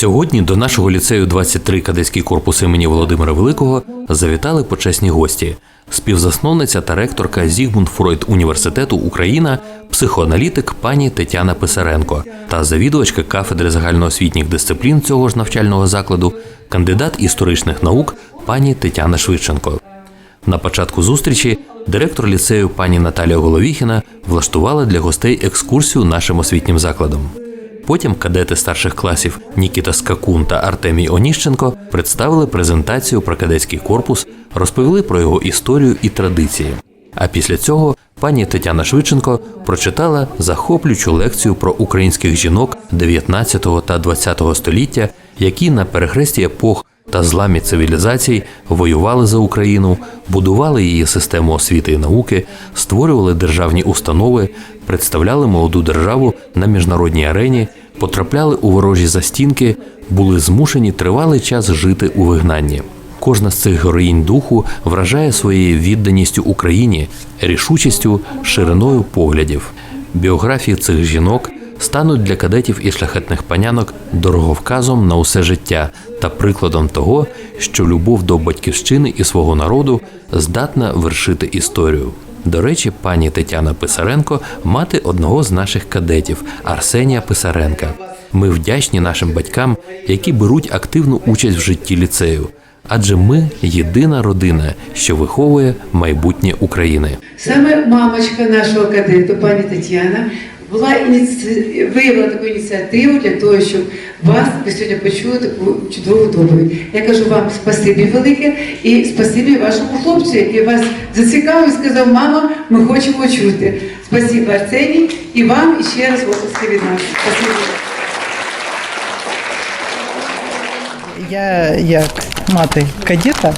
Сьогодні до нашого ліцею 23 кадетський корпус імені Володимира Великого завітали почесні гості. Співзасновниця та ректорка Зігмунд Фройд університету Україна, психоаналітик пані Тетяна Писаренко та завідувачка кафедри загальноосвітніх дисциплін цього ж навчального закладу, кандидат історичних наук пані Тетяна Швидченко. На початку зустрічі директор ліцею пані Наталія Головіхіна влаштувала для гостей екскурсію нашим освітнім закладом. Потім кадети старших класів Нікіта Скакун та Артемій Оніщенко представили презентацію про кадетський корпус, розповіли про його історію і традиції. А після цього пані Тетяна Швидченко прочитала захоплюючу лекцію про українських жінок 19 та 20 століття, які на перехресті епох та зламі цивілізацій воювали за Україну, будували її систему освіти і науки, створювали державні установи, представляли молоду державу на міжнародній арені, потрапляли у ворожі застінки, були змушені тривалий час жити у вигнанні. Кожна з цих героїнь духу вражає своєю відданістю Україні, рішучістю, шириною поглядів. Біографії цих жінок стануть для кадетів і шляхетних панянок дороговказом на усе життя та прикладом того, що любов до батьківщини і свого народу здатна вершити історію. До речі, пані Тетяна Писаренко мати одного з наших кадетів Арсенія Писаренка. Ми вдячні нашим батькам, які беруть активну участь в житті ліцею. Адже ми єдина родина, що виховує майбутнє України. Саме мамочка нашого кадету, пані Тетяна, була ініці... виявила таку ініціативу для того, щоб вас ви сьогодні почули таку чудову доповідь. Я кажу вам спасибі велике і спасибі вашому хлопцю, який вас зацікавив і сказав, мама, ми хочемо чути. Спасибі Арсеній і вам і ще раз оплески від нас. Спасибі. Я як мати кадета.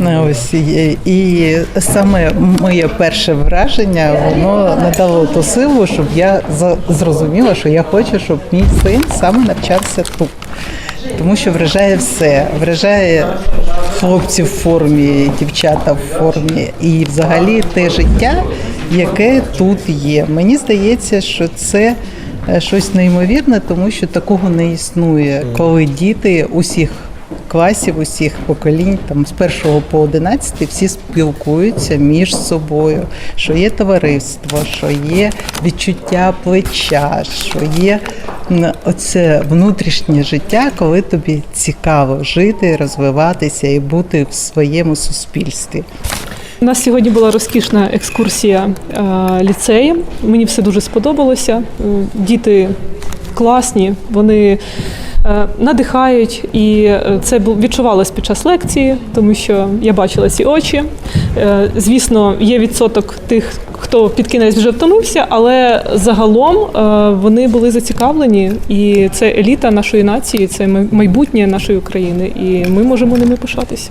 Ось і, саме моє перше враження воно надало ту силу, щоб я зрозуміла, що я хочу, щоб мій син саме навчався тут. Тому що вражає все, вражає хлопці в формі, дівчата в формі, і взагалі те життя, яке тут є. Мені здається, що це е, щось неймовірне, тому що такого не існує, коли діти усіх класів, усіх поколінь, там з першого по одинадцятий, всі спілкуються між собою, що є товариство, що є відчуття плеча, що є оце внутрішнє життя, коли тобі цікаво жити, розвиватися і бути в своєму суспільстві. У нас сьогодні була розкішна екскурсія е, ліцеєм. Мені все дуже сподобалося. Е, Діти класні, вони надихають, і е, це відчувалось під час лекції, тому що я бачила ці очі. Е, Звісно, є відсоток тих, хто під кінець вже втомився, але загалом е, вони були зацікавлені, і це еліта нашої нації, це май- майбутнє нашої України, і ми можемо ними пишатися.